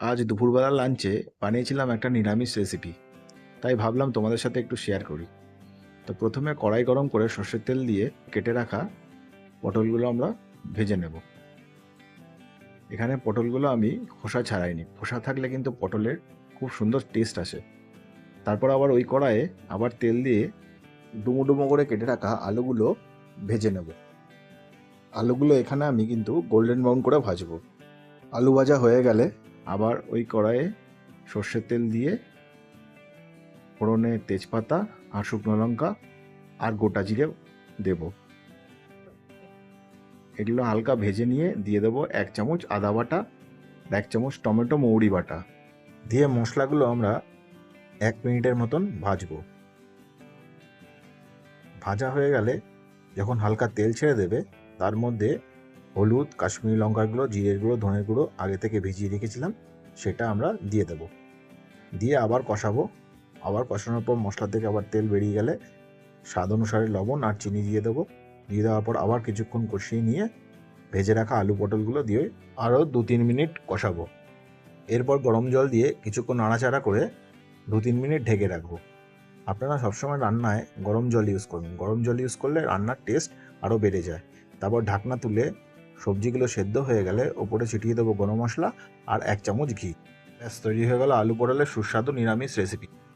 আজ দুপুরবেলা লাঞ্চে বানিয়েছিলাম একটা নিরামিষ রেসিপি তাই ভাবলাম তোমাদের সাথে একটু শেয়ার করি। তো প্রথমে কড়াই গরম করে সর্ষের তেল দিয়ে কেটে রাখা পটলগুলো আমরা ভেজে নেব। এখানে পটলগুলো আমি খোসা ছাড়াইনি। খোসা থাকলে কিন্তু পটলের খুব সুন্দর টেস্ট আসে। তারপর আবার ওই কড়াইয়ে আবার তেল দিয়ে ডুমো ডুমো করে কেটে রাখা আলুগুলো ভেজে নেব। আলুগুলো এখানে আমি কিন্তু গোল্ডেন ব্রাউন করে ভাজবো। আলু ভাজা হয়ে গেলে আবার ওই কড়াইয়ে সর্ষের তেল দিয়ে ফোড়নে তেজপাতা আর শুকনো লঙ্কা আর গোটা জিরে দেব। এগুলো হালকা ভেজে নিয়ে দিয়ে দেবো এক চামচ আদা বাটা, এক চামচ টমেটো মৌরি বাটা। দিয়ে মশলাগুলো আমরা এক মিনিটের মতন ভাজবো। ভাজা হয়ে গেলে যখন হালকা তেল ছেড়ে দেবে, তার মধ্যে হলুদ, কাশ্মীরি লঙ্কার গুঁড়ো, জিরের গুঁড়ো, ধনের গুঁড়ো আগে থেকে ভিজিয়ে রেখেছিলাম, সেটা আমরা দিয়ে দেব। দিয়ে আবার কষাবো। আবার কষানোর পর মশলা থেকে আবার তেল বেরিয়ে গেলে স্বাদ অনুসারে লবণ আর চিনি দিয়ে দেবো। দিয়ে দেওয়ার পর আবার কিছুক্ষণ কষিয়ে নিয়ে ভেজে রাখা আলু পটলগুলো দিয়ে আরও দু তিন মিনিট কষাবো। এরপর গরম জল দিয়ে কিছুক্ষণ নাড়াচাড়া করে দু তিন মিনিট ঢেকে রাখব। আপনারা সবসময় রান্নায় গরম জল ইউজ করুন। গরম জল ইউজ করলে রান্নার টেস্ট আরও বেড়ে যায়। তারপর ঢাকনা তুলে সবজিগুলো সেদ্ধ হয়ে গেলে ওপরে ছিটিয়ে দেবো গরম মশলা আর এক চামচ ঘি। ব্যাস, তৈরি হয়ে গেল আলু পোড়ালের সুস্বাদু নিরামিষ রেসিপি